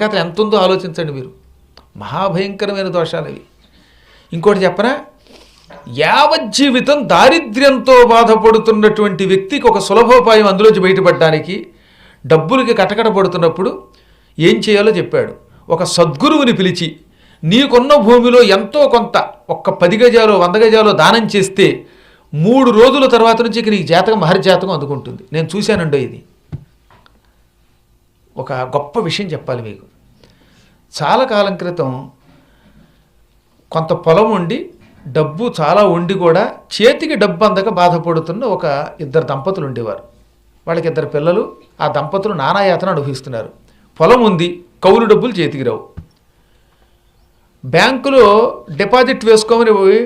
కథ ఎంత ఉందో ఆలోచించండి మీరు. మహాభయంకరమైన దోషాలు ఇవి. ఇంకోటి చెప్పనా? యావజ్జీవితం దారిద్ర్యంతో బాధపడుతున్నటువంటి వ్యక్తికి ఒక సులభోపాయం అందులోంచి బయటపడడానికి డబ్బులకి కటకట పడుతున్నప్పుడు ఏం చేయాలో చెప్పాడు. ఒక సద్గురువుని పిలిచి నీకున్న భూమిలో ఎంతో కొంత ఒక్క పది గజాలు వంద గజాలు దానం చేస్తే మూడు రోజుల తర్వాత నుంచి ఇక నీకు జాతకం మహర్జాతకం అందుకుంటుంది. నేను చూశానండో ఇది. ఒక గొప్ప విషయం చెప్పాలి మీకు. చాలా కాలం క్రితం కొంత పొలం ఉండి డబ్బు చాలా ఉండి కూడా చేతికి డబ్బు అందక బాధపడుతున్న ఒక ఇద్దరు దంపతులు ఉండేవారు. వాళ్ళకి ఇద్దరు పిల్లలు ఆ దంపతులు నానాయాతన అనుభవిస్తున్నారు. పొలం ఉంది కౌలు డబ్బులు చేతికి రావు. బ్యాంకులో డిపాజిట్ వేసుకోమని పోయి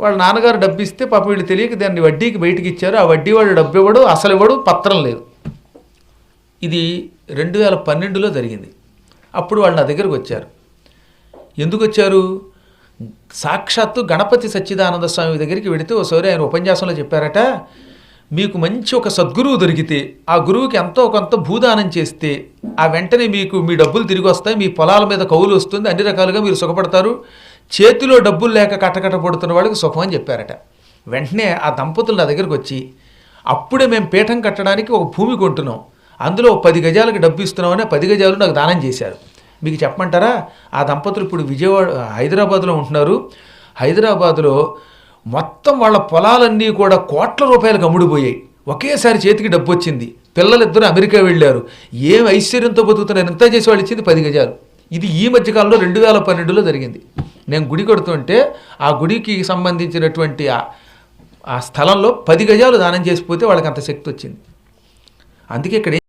వాళ్ళ నాన్నగారు డబ్బు ఇస్తే పాప వీళ్ళు తెలియక దాన్ని వడ్డీకి బయటికి ఇచ్చారు. ఆ వడ్డీ వాళ్ళు డబ్బు ఇవ్వడు అసలు ఇవ్వడు పత్రం లేదు. ఇది రెండు వేల పన్నెండులో జరిగింది. అప్పుడు వాళ్ళు నా దగ్గరకు వచ్చారు. ఎందుకు వచ్చారు? సాక్షాత్తు గణపతి సచ్చిదానంద స్వామి దగ్గరికి వెడితే ఓసారి ఆయన ఉపన్యాసంలో చెప్పారట మీకు మంచి ఒక సద్గురువు దొరికితే ఆ గురువుకి ఎంతో కొంత భూదానం చేస్తే ఆ వెంటనే మీకు మీ డబ్బులు తిరిగి వస్తాయి మీ పొలాల మీద కౌలు వస్తుంది అన్ని రకాలుగా మీరు సుఖపడతారు. చేతిలో డబ్బులు లేక కట్టకట్ట పడుతున్న వాళ్ళకి సుఖం అని చెప్పారట. వెంటనే ఆ దంపతులు నా దగ్గరకు వచ్చి అప్పుడే మేము పీఠం కట్టడానికి ఒక భూమి కొంటున్నాం. అందులో పది గజాలకు డబ్బు ఇస్తున్నామని పది గజాలు నాకు దానం చేశారు. మీకు చెప్పమంటారా? ఆ దంపతులు ఇప్పుడు విజయవాడ హైదరాబాద్లో ఉంటున్నారు. హైదరాబాద్లో మొత్తం వాళ్ళ పొలాలన్నీ కూడా కోట్ల రూపాయలకు అమ్ముడుపోయాయి ఒకేసారి చేతికి డబ్బు వచ్చింది. పిల్లలిద్దరూ అమెరికా వెళ్ళారు. ఏం ఐశ్వర్యంతో బతుకుతున్నారు? ఎంత చేసి వాళ్ళు ఇచ్చింది? పది గజాలు. ఇది ఈ మధ్యకాలంలో రెండు వేల పన్నెండులో జరిగింది. నేను గుడి కడుతుంటే ఆ గుడికి సంబంధించినటువంటి ఆ ఆ స్థలంలో పది గజాలు దానం చేసిపోతే వాళ్ళకి అంత శక్తి వచ్చింది. అందుకే ఇక్కడ